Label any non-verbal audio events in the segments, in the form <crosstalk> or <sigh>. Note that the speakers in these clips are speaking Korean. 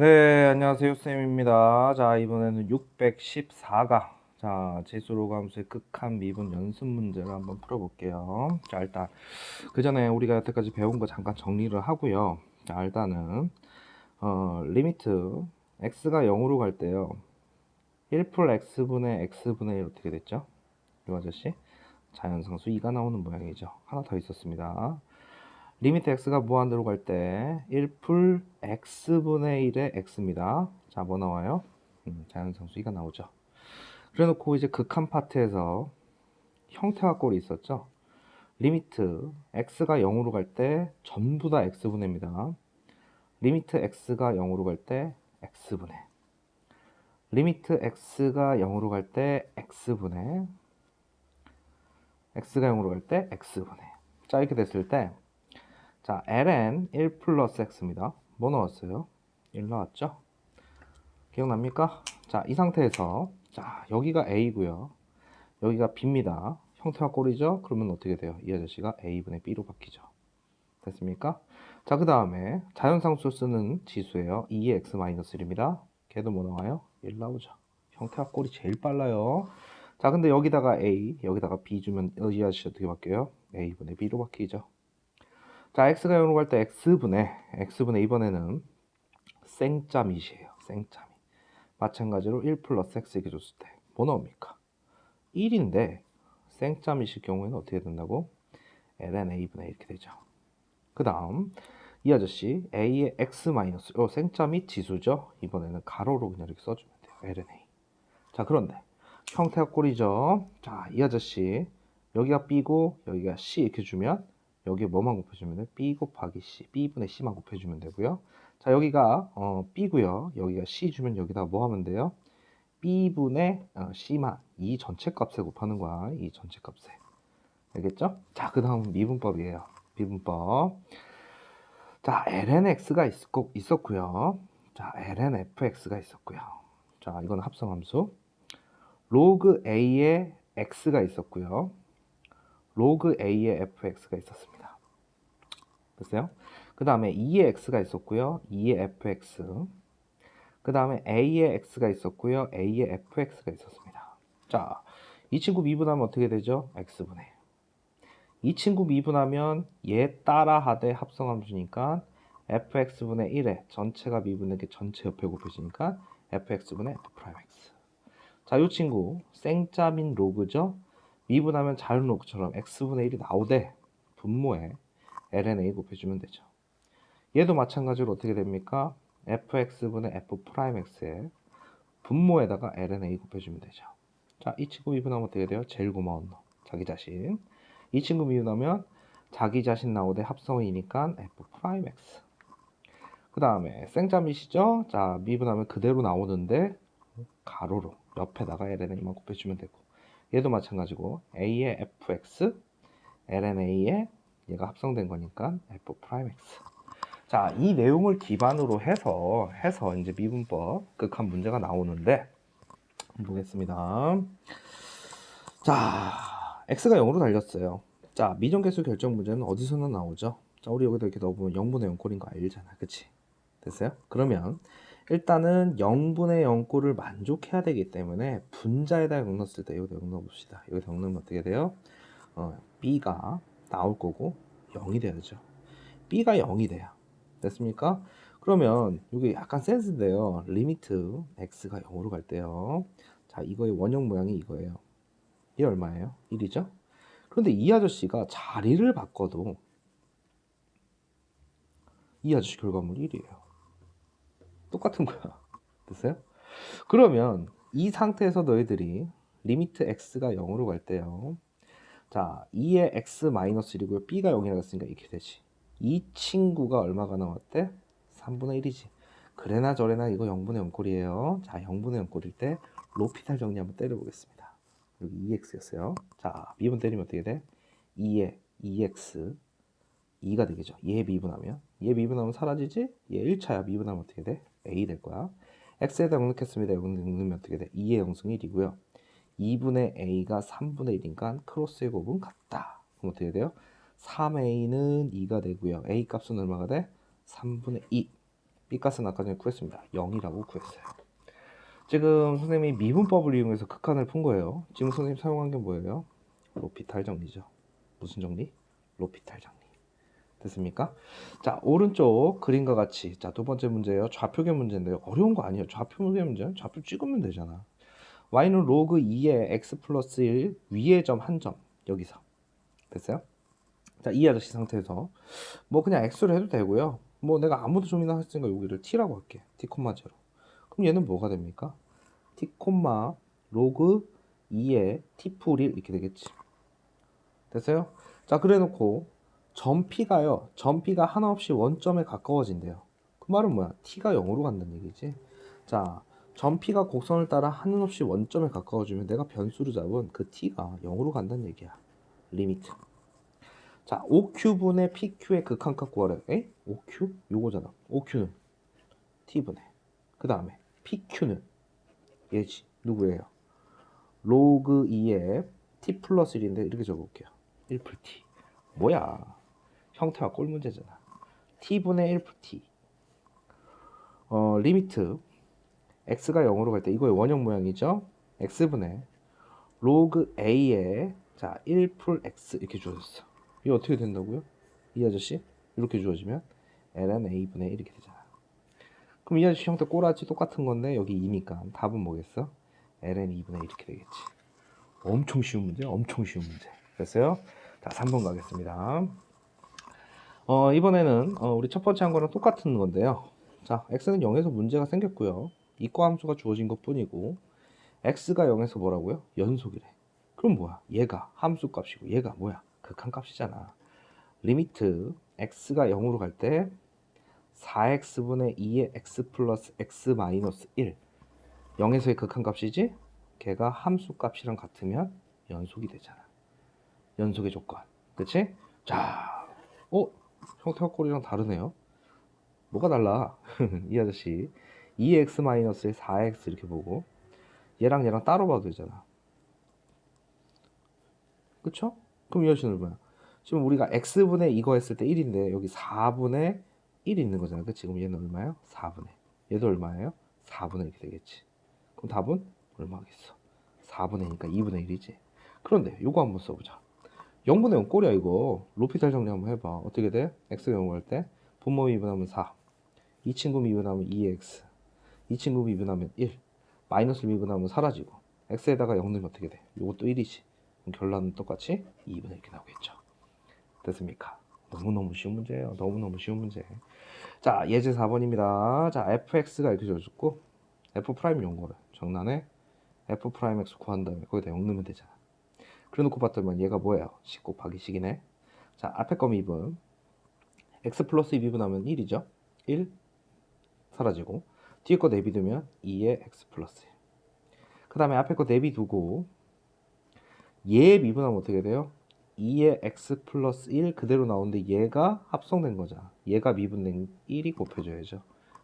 네, 안녕하세요. 쌤입니다. 자, 이번에는 614가 자, 제수로 감수의 극한 미분 연습 문제를 한번 풀어볼게요. 자, 일단 그 전에 우리가 여태까지 배운 거 잠깐 정리를 하고요. 자, 일단은 어, 리미트 x가 0으로 갈 때요. 1풀 x분의 x분의 1 어떻게 됐죠? 이 아저씨 자연상수 2가 나오는 모양이죠. 하나 더 있었습니다. 리미트 x가 무한대로 갈 때 1풀 x분의 1의 x입니다. 자, 뭐 나와요? 음, 자연상수 2가 나오죠. 그래 놓고 이제 극한 파트에서 형태와 꼴이 있었죠. 리미트 x가 0으로 갈 때 전부 다 x분의입니다. 리미트 x가 0으로 갈 때 x분의 리미트 x가 0으로 갈 때 x분의 x가 0으로 갈 때 x분의 자 이렇게 됐을 때 자, ln 1 플러스 x입니다. 뭐 나왔어요? 1 나왔죠? 기억납니까? 자, 이 상태에서 자, 여기가 a고요. 여기가 b입니다. 형태와 꼴이죠? 그러면 어떻게 돼요? 이 아저씨가 a분의 b로 바뀌죠. 됐습니까? 자, 그 다음에 자연상수 쓰는 지수예요. 2의 x-1입니다. 걔도 뭐 나와요? 1 나오죠. 형태와 꼴이 제일 빨라요. 자, 근데 여기다가 a, 여기다가 b 주면 이 아저씨 어떻게 바뀌어요? a분의 b로 바뀌죠. 자, x가 0으로 갈 때 x분의 x분의 이번에는 생짜밋이에요. 생짜밋. 마찬가지로 1 플러스 x 이렇게 줬을 때 뭐 나옵니까? 1인데 생짜밋일 경우에는 어떻게 된다고? ln a분의 이렇게 되죠. 그 다음 이 아저씨 a의 x 마이너스 어, 생짜밋 지수죠. 이번에는 가로로 그냥 이렇게 써주면 돼요. ln a. 자 그런데 형태가 꼴이죠. 자 이 아저씨 여기가 b고 여기가 c 이렇게 주면 여기에 뭐만 곱해주면 돼? b 곱하기 c, b분의 c만 곱해주면 되고요. 자 여기가 어, b고요. 여기가 c 주면 여기다 뭐 하면 돼요? b분의 어, c만 이 전체 값에 곱하는 거야. 이 전체 값에. 알겠죠? 자, 그 다음 미분법이에요. 미분법. 자, lnx가 있었고, 있었고요. 자, lnfx가 있었고요. 자, 이건 합성함수. 로그 a의 x가 있었고요. 로그 a의 fx가 있었습니다. 됐어요? 그 다음에 2의 x가 있었고요. 2의 fx. 그 다음에 a의 x가 있었고요. a의 fx가 있었습니다. 자, 이 친구 미분하면 어떻게 되죠? x분의. 이 친구 미분하면 얘 따라 하되 합성함수니까 fx분의 1에 전체가 미분에게 전체 옆에 곱해지니까 fx분의 f'x. 자, 이 친구 생짜민 로그죠? 미분하면 자른 로그처럼 x분의 1이 나오되 분모에 ln a 곱해주면 되죠. 얘도 마찬가지로 어떻게 됩니까? fx분의 f'x에 분모에다가 ln a 곱해주면 되죠. 자, 이 친구 미분하면 어떻게 돼요? 제일 고마운 놈, 자기 자신. 이 친구 미분하면 자기 자신 나오되 합성이니까 f'x. 그 다음에 생짜밋이죠? 자, 미분하면 그대로 나오는데 가로로 옆에다가 ln a만 곱해주면 되고 얘도 마찬가지고 a의 fx, lna의 얘가 합성된 거니까 f'x. 자, 이 내용을 기반으로 해서 해서 이제 미분법 극한 문제가 나오는데 보겠습니다. 자, x가 0으로 달렸어요. 자, 미정계수 결정 문제는 어디서나 나오죠? 자, 우리 여기다 이렇게 넣어보면 0분의 0꼴인 거 알잖아. 그치? 됐어요? 그러면 일단은 0분의 0꼴을 만족해야 되기 때문에 분자에다 0 넣었을 때 여기다 0 넣어봅시다. 여기다 0 넣으면 어떻게 돼요? 어, b가 나올 거고 0이 돼야죠. b가 0이 돼요. 됐습니까? 그러면 이게 약간 센스인데요. 리미트 x가 0으로 갈 때요. 자, 이거의 원형 모양이 이거예요. 이게 얼마예요? 1이죠? 그런데 이 아저씨가 자리를 바꿔도 이 아저씨 결과물 1이에요. 똑같은 거야. <laughs> 됐어요? 그러면 이 상태에서 너희들이 리미트 x가 0으로 갈 때요. 자, 2의 x 마이너스 1이고요. b가 0이라고 했으니까 이렇게 되지. 이 친구가 얼마가 나왔대? 3분의 1이지. 그래나 저래나 이거 0분의 0꼴이에요. 자, 0분의 0꼴일 때 로피탈 정리 한번 때려보겠습니다. 여기 2x였어요. 자, 미분 때리면 어떻게 돼? 2에 2x 2가 되겠죠. 얘 미분하면 얘 미분하면 사라지지? 얘 1차야. 미분하면 어떻게 돼? a 될 거야. x에다. 여기 넣으면 어떻게 돼? 2의 영승 1이고요. 2분의 a가 3분의 1이니까 크로스의 곱은 같다. 그럼 어떻게 돼요? 3a는 2가 되고요. a 값은 얼마가 돼? 3분의 2. B값은 아까 전에 구했습니다. 0이라고 구했어요. 지금 선생님이 미분법을 이용해서 극한을 푼 거예요. 지금 선생님 사용한 게 뭐예요? 로피탈 정리죠. 무슨 정리? 로피탈 정리. 됐습니까? 자, 오른쪽 그림과 같이 자, 두 번째 문제예요. 좌표계 문제인데요. 어려운 거 아니에요. 좌표계 문제는 좌표 찍으면 되잖아. y는 로그 2의 x 플러스 1 위의 점한 점 여기서 됐어요? 자, 이 아저씨 상태에서 뭐 그냥 x로 해도 되고요. 뭐 내가 아무도 좀이나 했으니까 여기를 t라고 할게. t 제로. 그럼 얘는 뭐가 됩니까? t 로그 2의 t 풀 1 이렇게 되겠지. 됐어요? 자, 그래 놓고 점 p가요. 점 p가 하나 없이 원점에 가까워진대요. 그 말은 뭐야? t가 0으로 간다는 얘기지. 자, 점 p가 곡선을 따라 한없이 원점에 가까워지면 내가 변수로 잡은 그 t가 0으로 간다는 얘기야. 리미트. 자, OQ분의 PQ의 극한값 구하래. 에? OQ? 요거잖아. OQ는 T분의. 그 다음에 PQ는 얘지. 누구예요? 로그 2의 T 플러스 1인데 이렇게 적어볼게요. 1풀 T. 뭐야? 형태와 꼴 문제잖아. T분의 1풀 T. 어, 리미트. X가 0으로 갈 때 이거의 원형 모양이죠? X분의 로그 A의 자, 1풀 X 이렇게 주어졌어. 이게 어떻게 된다고요? 이 아저씨 이렇게 주어지면 ln a분의 1 이렇게 되잖아. 그럼 이 아저씨 형태 꼬라지 똑같은 건데 여기 2니까 답은 뭐겠어? ln 2분의 1 이렇게 되겠지. 엄청 쉬운 문제, 엄청 쉬운 문제. 됐어요? 자, 3번 가겠습니다. 어, 이번에는 어, 우리 첫 번째 한 거랑 똑같은 건데요. 자, x는 0에서 문제가 생겼고요. 이과 함수가 주어진 것 뿐이고 x가 0에서 뭐라고요? 연속이래. 그럼 뭐야? 얘가 함수 값이고 얘가 뭐야? 극한 값이잖아. 리미트 x가 0으로 갈 때 4x분의 2의 x 플러스 x 마이너스 1 0에서의 극한 값이지? 걔가 함수 값이랑 같으면 연속이 되잖아. 연속의 조건. 그치? 자, 어? 형태와 꼴이랑 다르네요. 뭐가 달라? <laughs> 이 아저씨 2x 마이너스의 4x 이렇게 보고 얘랑 얘랑 따로 봐도 되잖아. 그쵸? 그럼 이 아저씨는 뭐야? 지금 우리가 x분의 이거 했을 때 1인데 여기 4분의 1 있는 거잖아. 그치? 그럼 얘는 얼마예요? 4분의. 얘도 얼마예요? 4분의 이렇게 되겠지. 그럼 답은 얼마겠어? 4분의니까 2분의 1이지. 그런데 요거 한번 써보자. 0분의 0 꼴이야 이거. 로피탈 정리 한번 해봐. 어떻게 돼? x가 0 할 때 분모 미분하면 4. 이 친구 미분하면 2x. 이 친구 미분하면 1. 마이너스 미분하면 사라지고. x에다가 0 넣으면 어떻게 돼? 요것도 1이지. 그럼 결론은 똑같이 2분의 이렇게 나오겠죠. 됐습니까? 너무너무 쉬운 문제예요. 너무너무 쉬운 문제. 자, 예제 4번입니다. 자, fx가 이렇게 줘줬고 f 프라임 용거를 정란에 f 프라임 x 구한 다음에 거기다 0 넣으면 되잖아. 그래 놓고 봤더니 얘가 뭐예요? 10 곱하기 식이네. 자, 앞에 거 미분 x 플러스 2 미분하면 1이죠. 1 사라지고 뒤에 거 내비두면 2의 x 플러스 1. 그 다음에 앞에 거 내비두고 얘 미분하면 어떻게 돼요? 2의 x 플러스 1 그대로 나오는데 얘가 합성된 거잖아. 얘가 미분된 1이 곱해져야죠.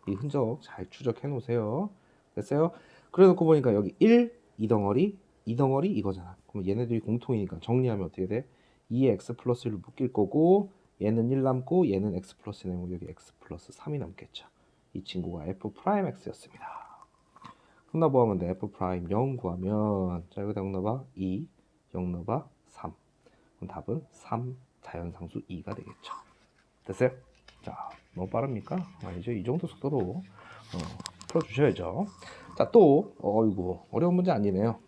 이 흔적 잘 추적해 놓으세요. 됐어요? 그래 놓고 보니까 여기 1, 이 덩어리, 이 덩어리 이거잖아. 그럼 얘네들이 공통이니까 정리하면 어떻게 돼? 2의 x 플러스 1을 묶일 거고 얘는 1 남고 얘는 x 플러스 1 남고 여기 x 플러스 3이 남겠죠. 이 친구가 f 프라임 x였습니다. 그럼 뭐 하면 돼? f 프라임 0 구하면 자 여기다 0 넣어봐 2 0 넣어봐 3 그럼 답은 3 자연상수 2가 되겠죠 됐어요? 자 너무 빠릅니까? 아니죠 이 정도 속도로 어, 풀어주셔야죠 자 또 어이구 어려운 문제 아니네요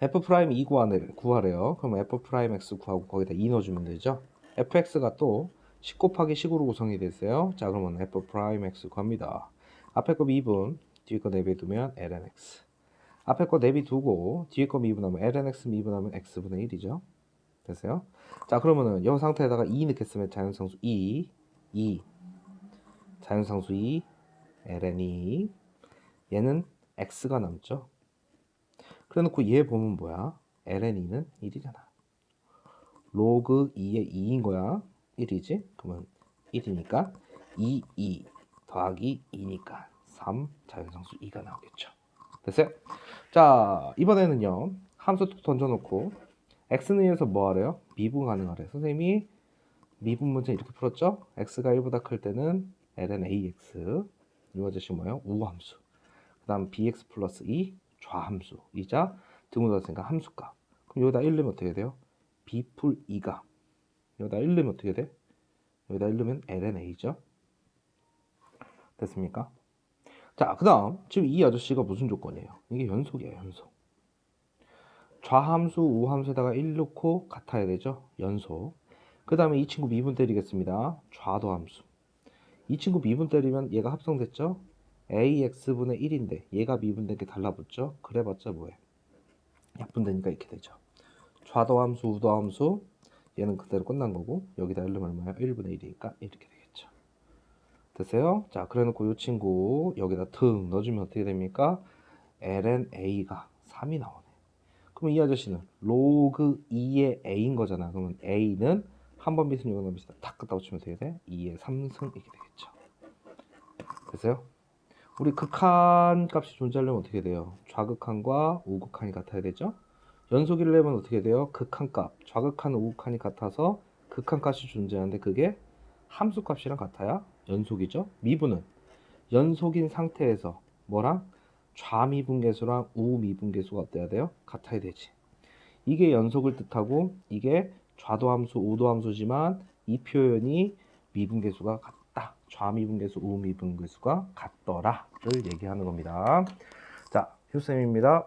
f 프라임 2 구하래, 구하래요. 그럼 f 프라임 x 구하고 거기다 2 넣어주면 되죠? Fx가 또 10 곱하기 10으로 구성이 됐어요. 자 그러면 f 프라임 x 구합니다. 앞에 거 미분 뒤에 거 내비두면 ln x. 앞에 거 내비 두고 뒤에 거 미분하면 lnx 미분하면 x분의 1이죠. 됐어요? 자 그러면은 이 상태에다가 2 넣겠으면 자연상수 2, 2, 자연상수 2, ln2 얘는 x가 남죠. 그래 놓고 얘 보면 뭐야? ln2는 1이잖아. 로그 2의 2인 거야. 1이지? 그러면 1이니까 2, 2 더하기 2니까 3 자연상수 2가 나오겠죠. 됐어요? 자, 이번에는요. 함수 툭 던져놓고 x는 1에서 뭐 하래요? 미분 가능하래. 선생님이 미분 문제 이렇게 풀었죠? x가 1보다 클 때는 ln ax 이 아저씨 뭐예요? 우함수. 그 다음 bx 플러스 2 좌함수이자 등호 닫았으니까 함수값. 그럼 여기다 1 넣으면 어떻게 돼요? b 풀 2가 여기다 1 넣으면 어떻게 돼? 여기다 1 넣으면 ln a죠. 됐습니까? 자, 그 다음 지금 이 아저씨가 무슨 조건이에요? 이게 연속이에요, 연속. 좌함수, 우함수에다가 1 넣고 같아야 되죠? 연속. 그 다음에 이 친구 미분 때리겠습니다. 좌도 함수. 이 친구 미분 때리면 얘가 합성됐죠? Ax분의 1인데 얘가 미분된 게 달라붙죠? 그래봤자 뭐해? 약분되니까 이렇게 되죠. 좌도 함수, 우도 함수 얘는 그대로 끝난 거고 여기다 1 넣으면 얼마야? 1분의 1이니까 이렇게 되겠죠. 됐어요? 자, 그래놓고 이 친구 여기다 등 넣어주면 어떻게 됩니까? ln a가 3이 나오네. 그럼 이 아저씨는 로그 2의 a인 거잖아. 그러면 a는 한번 미분 이거 미분 탁 갖다 붙이면 어떻게 돼? 2의 3승 이렇게 되겠죠. 됐어요? 우리 극한 값이 존재하려면 어떻게 돼요? 좌극한과 우극한이 같아야 되죠? 연속이려면 어떻게 돼요? 극한 값, 좌극한, 우극한이 같아서 극한 값이 존재하는데 그게 함수 값이랑 같아야 연속이죠. 미분은 연속인 상태에서 뭐랑 좌미분계수랑 우미분계수가 어때야 돼요? 같아야 되지. 이게 연속을 뜻하고 이게 좌도 함수, 우도 함수지만 이 표현이 미분계수가 같다. 좌미분계수, 우미분계수가 같더라를 얘기하는 겁니다. 자, 휴쌤입니다.